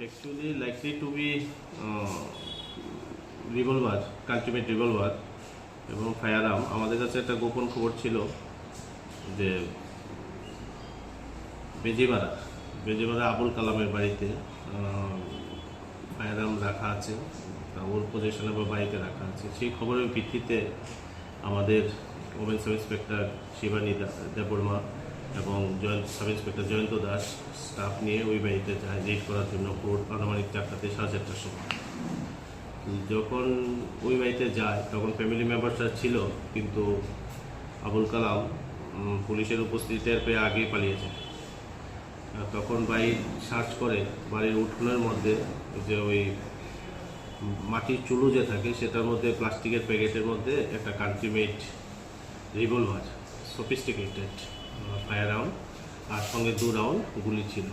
actually likely to be uh, revolver, country made revolver এবং firearm আমাদের কাছে একটা গোপন খবর ছিল যে বেজিমারা বেজিমারা আবুল কালামের বাড়িতে ফায়ার আর্ম রাখা আছে ওর পজিশনে বা বাড়িতে রাখা আছে। সেই খবরের ভিত্তিতে আমাদের ওমেন সাব ইন্সপেক্টর শিবানী দা- দেববর্মা এবং Jayanta sub inspector Jayanta Das staff নিয়ে ওই বাড়িতে যায় রেড করার জন্য ভোর আনুমানিক চারটাতে সাড়ে চারটার সময়। যখন ওই বাড়িতে যায়, তখন ফ্যামিলি মেম্বারসরা ছিল, কিন্তু আবুল কালাম পুলিশের উপস্থিতি টের পেয়ে আগেই পালিয়েছে। আর তখন বাড়ি সার্চ করে, বাড়ির উঠোনের মধ্যে যে ওই মাটির চুলো যে থাকে, সেটার মধ্যে প্লাস্টিকের প্যাকেটের মধ্যে একটা country made revolver sophisticated fire round আর সঙ্গে দু রাউন্ড গুলি ছিল।